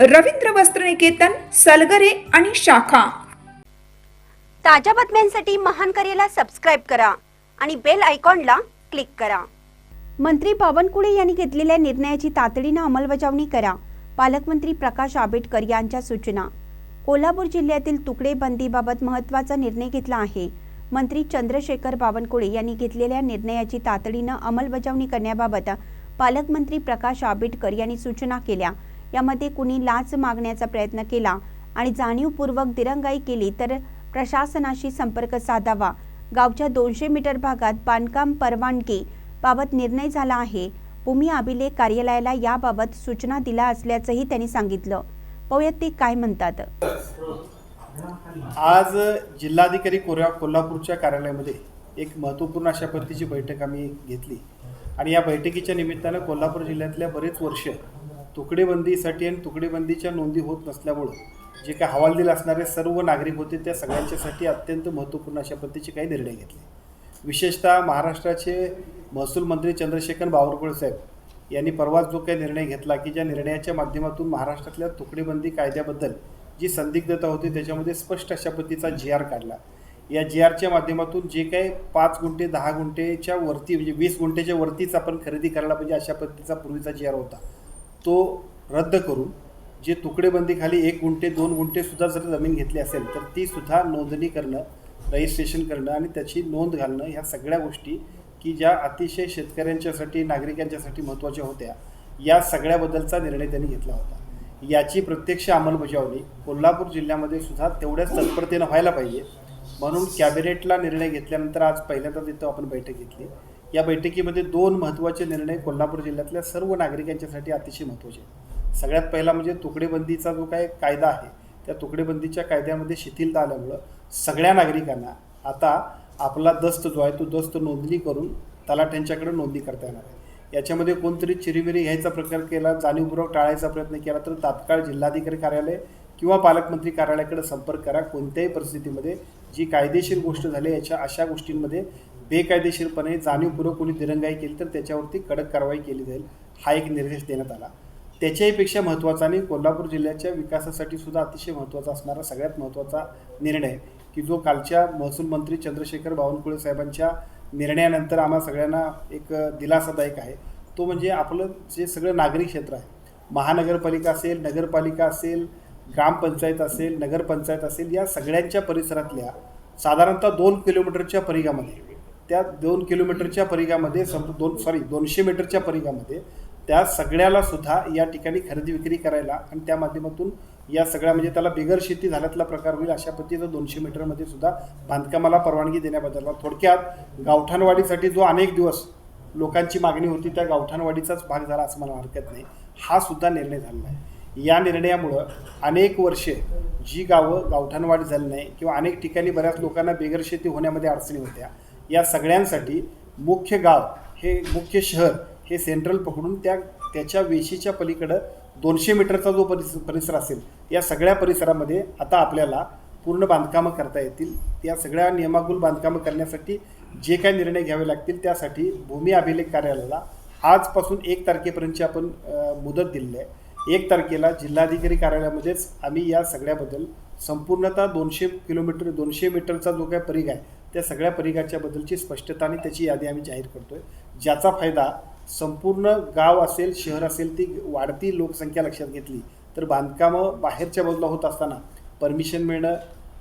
रवींद्र वस्त्रनिकेतन सलगरे आणि शाखा. ताज्या बातम्यांसाठी महान करेला सबस्क्राईब करा आणि बेल आयकॉनला क्लिक करा. मंत्री बावनकुळे यांनी घेतलेल्या निर्णयाची तातडीनं अंमलबजावणी करा. पालकमंत्री प्रकाश आंबेडकर यांच्या सूचना. कोल्हापूर जिल्ह्यातील तुकडे बंदीबाबत महत्त्वाचा निर्णय घेतला आहे. मंत्री चंद्रशेखर बावनकुळे यांनी घेतलेल्या निर्णयाची तातडीनं अंमलबजावणी करण्याबाबत पालकमंत्री प्रकाश आंबेडकर यांनी सूचना केल्या. यामध्ये कुणी लाच मागण्याचा प्रयत्न केला आणि जाणीवपूर्वक दिरंगाई केली तर प्रशासनाशी संपर्क साधावा. गावच्या दोनशे मीटर भागात बांधकाम परवानगी बाबत निर्णय झाला आहे. भूमी अभिलेख कार्यालयाला याबाबत सूचना दिल्या असल्याचंही त्यांनी सांगितलं. पाहूयात ते काय म्हणतात. आज जिल्हाधिकारी कोऱ्या कोल्हापूरच्या कार्यालयामध्ये एक महत्त्वपूर्ण अशा पद्धतीची बैठक आम्ही घेतली. आणि या बैठकीच्या निमित्तानं कोल्हापूर जिल्ह्यातल्या बरेच वर्ष तुकडेबंदीसाठी आणि तुकडेबंदीच्या नोंदी होत नसल्यामुळं जे काही हवालदिल असणारे सर्व नागरिक होते त्या सगळ्यांच्यासाठी अत्यंत महत्त्वपूर्ण अशा पद्धतीचे काही निर्णय घेतले. विशेषतः महाराष्ट्राचे महसूल मंत्री चंद्रशेखर बावनकुळे साहेब यांनी परवाच जो काही निर्णय घेतला की ज्या निर्णयाच्या माध्यमातून महाराष्ट्रातल्या तुकडेबंदी कायद्याबद्दल जी संदिग्धता होती त्याच्यामध्ये स्पष्ट अशा पद्धतीचा जी आर काढला. या जी आरच्या माध्यमातून जे काही पाच गुंठे दहा गुंठेच्या वरती म्हणजे वीस गुंठेच्या वरतीच आपण खरेदी करायला पाहिजे अशा पद्धतीचा पूर्वीचा जी आर होता. तो रद्द करून जे तुकडेबंदीखाली एक गुंठे दोन गुंठेसुद्धा जर जमीन घेतली असेल तर तीसुद्धा नोंदणी करणं रजिस्ट्रेशन करणं आणि त्याची नोंद घालणं ह्या सगळ्या गोष्टी की ज्या अतिशय शेतकऱ्यांच्यासाठी नागरिकांच्यासाठी महत्त्वाच्या होत्या या सगळ्याबद्दलचा निर्णय त्यांनी घेतला होता. याची प्रत्यक्ष अंमलबजावणी कोल्हापूर जिल्ह्यामध्ये सुद्धा तेवढ्याच तत्परतेनं व्हायला पाहिजे. म्हणून कॅबिनेटला निर्णय घेतल्यानंतर आज पहिल्यांदा तिथं आपण बैठक घेतली. या बैठकीमध्ये दोन महत्त्वाचे निर्णय कोल्हापूर जिल्ह्यातल्या सर्व नागरिकांच्यासाठी अतिशय महत्त्वाचे आहेत. सगळ्यात पहिला म्हणजे तुकडेबंदीचा जो काय कायदा आहे त्या तुकडेबंदीच्या कायद्यामध्ये शिथिलता आल्यामुळं सगळ्या नागरिकांना आता आपला दस्त जो आहे तो दस्त नोंदणी करून तलाठ्यांच्याकडे नोंदणी करता येणार आहे याच्यामध्ये कोणतरी चिरीमिरी घ्यायचा प्रकार केला जाणीवपूर्वक टाळायचा प्रयत्न केला तर तात्काळ जिल्हाधिकारी कार्यालय किंवा पालकमंत्री कार्यालयाकडे संपर्क करा कोणत्याही परिस्थितीमध्ये जी कायदेशीर गोष्ट झाली याच्या अशा गोष्टींमध्ये बेकायदेशीरपणे जाणीवपूर्वक कोणी दिरंगाई केली तर त्याच्यावरती कडक कारवाई केली जाईल हा एक निर्देश देण्यात आला. त्याच्याहीपेक्षा महत्त्वाचा आणि कोल्हापूर जिल्ह्याच्या विकासासाठी सुद्धा अतिशय महत्त्वाचा असणारा सगळ्यात महत्त्वाचा निर्णय की जो कालच्या महसूल मंत्री चंद्रशेखर बावनकुळे साहेबांच्या निर्णयानंतर आम्हा सगळ्यांना एक दिलासादायक आहे. तो म्हणजे आपलं जे सगळं नागरी क्षेत्र आहे. महानगरपालिका असेल नगरपालिका असेल ग्रामपंचायत असेल नगरपंचायत असेल या सगळ्यांच्या परिसरातल्या साधारणतः दोन किलोमीटरच्या परिघामध्ये त्या दोन किलोमीटरच्या परिघामध्ये सम दोन सॉरी दोनशे मीटरच्या परिघामध्ये त्या सगळ्याला सुद्धा या ठिकाणी खरेदी विक्री करायला आणि त्या माध्यमातून या सगळ्या म्हणजे त्याला बिगर शेती झाल्यातला प्रकार होईल अशा पद्धतीचं दोनशे मीटरमध्ये सुद्धा बांधकामाला परवानगी देण्याबद्दल. थोडक्यात गावठाणवाडीसाठी जो अनेक दिवस लोकांची मागणी होती त्या गावठाणवाडीचाच भाग झाला असं मला हरकत नाही. हा सुद्धा निर्णय झालेला आहे या निर्णयामुळं अनेक वर्षे जी गावं गावठाणवाडी झाली नाही किंवा अनेक ठिकाणी बऱ्याच लोकांना बेगर शेती होण्यामध्ये अडचणी होत्या या सगळ्यांसाठी मुख्य गाव हे मुख्य शहर हे सेंट्रल पकडून त्या त्याच्या वेशीच्या पलीकडं दोनशे मीटरचा जो परिस परिसर असेल या सगळ्या परिसरामध्ये आता आपल्याला पूर्ण बांधकामं करता येतील. त्या सगळ्या नियमाकुल बांधकामं करण्यासाठी जे काही निर्णय घ्यावे लागतील त्यासाठी भूमी अभिलेख कार्यालयाला आजपासून एक तारखेपर्यंतची आपण मुदत दिलेली आहे. एक तारखेला जिल्हाधिकारी कार्यालयामध्येच आम्ही या सगळ्याबद्दल संपूर्णतः दोनशे किलोमीटर दोनशे मीटरचा जो काही परिघ आहे त्या सगळ्या परिघाच्याबद्दलची स्पष्टता आणि त्याची यादी आम्ही जाहीर करतो आहे ज्याचा फायदा संपूर्ण गाव असेल शहर असेल ती वाढती लोकसंख्या लक्षात घेतली तर बांधकामं बाहेरच्या बाजूला होत असताना परमिशन मिळणं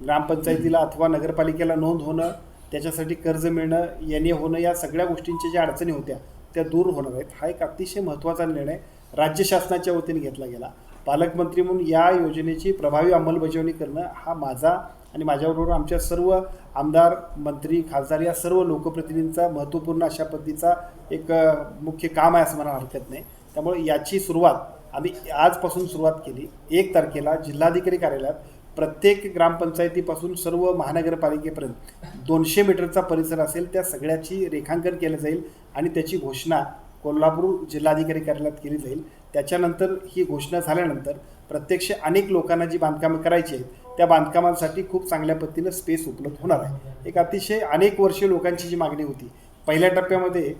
ग्रामपंचायतीला अथवा नगरपालिकेला नोंद होणं त्याच्यासाठी कर्ज मिळणं येणे होणं या सगळ्या गोष्टींच्या ज्या अडचणी होत्या त्या दूर होणार आहेत. हा एक अतिशय महत्त्वाचा निर्णय राज्य शासनाच्या वतीने घेतला गेला. पालकमंत्री म्हणून या योजनेची प्रभावी अंमलबजावणी करणं हा माझा आणि माझ्याबरोबर आमच्या सर्व आमदार मंत्री खासदार या सर्व लोकप्रतिनिधींचा महत्त्वपूर्ण अशा पद्धतीचा एक मुख्य काम आहे असं मला हरकत नाही. त्यामुळे याची सुरुवात आम्ही आजपासून सुरुवात केली. एक तारखेला जिल्हाधिकारी कार्यालयात प्रत्येक ग्रामपंचायतीपासून सर्व महानगरपालिकेपर्यंत दोनशे मीटरचा परिसर असेल त्या सगळ्याची रेखांकन केलं जाईल आणि त्याची घोषणा कोल्हापूर जिल्हाधिकारी कार्यालयात केली जाईल. त्याच्यानंतर ही घोषणा झाल्यानंतर प्रत्यक्ष अनेक लोकांना जी बांधकामं करायची आहेत त्या बांधकामांसाठी खूप चांगल्या पद्धतीनं स्पेस उपलब्ध होणार आहे. एक अतिशय अनेक वर्षे लोकांची जी मागणी होती पहिल्या टप्प्यामध्ये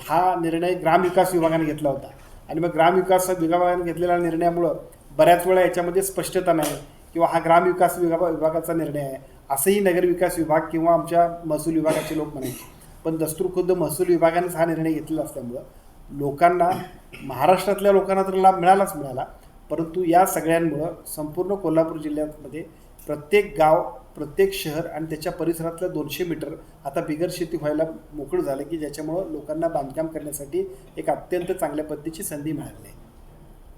हा निर्णय ग्रामविकास विभागाने घेतला होता. आणि मग ग्रामविकास विभागाने घेतलेल्या निर्णयामुळं बऱ्याच वेळा याच्यामध्ये स्पष्टता नाही किंवा हा ग्रामविकास विभाग विभागाचा निर्णय आहे असंही नगरविकास विभाग किंवा आमच्या महसूल विभागाचे लोक म्हणायचे. पण दस्तूर खुद्द महसूल विभागानेच हा निर्णय घेतलेला असल्यामुळं लोकांना महाराष्ट्रातल्या लोकांना तर लाभ मिळालाच मिळाला परंतु या सगळ्यांमुळं संपूर्ण कोल्हापूर जिल्ह्यामध्ये प्रत्येक गाव प्रत्येक शहर आणि त्याच्या परिसरातलं दोनशे मीटर आता बिगर शेती व्हायला मोकळं झालं की ज्याच्यामुळं लोकांना बांधकाम करण्यासाठी एक अत्यंत चांगल्या पद्धतीची संधी मिळाली आहे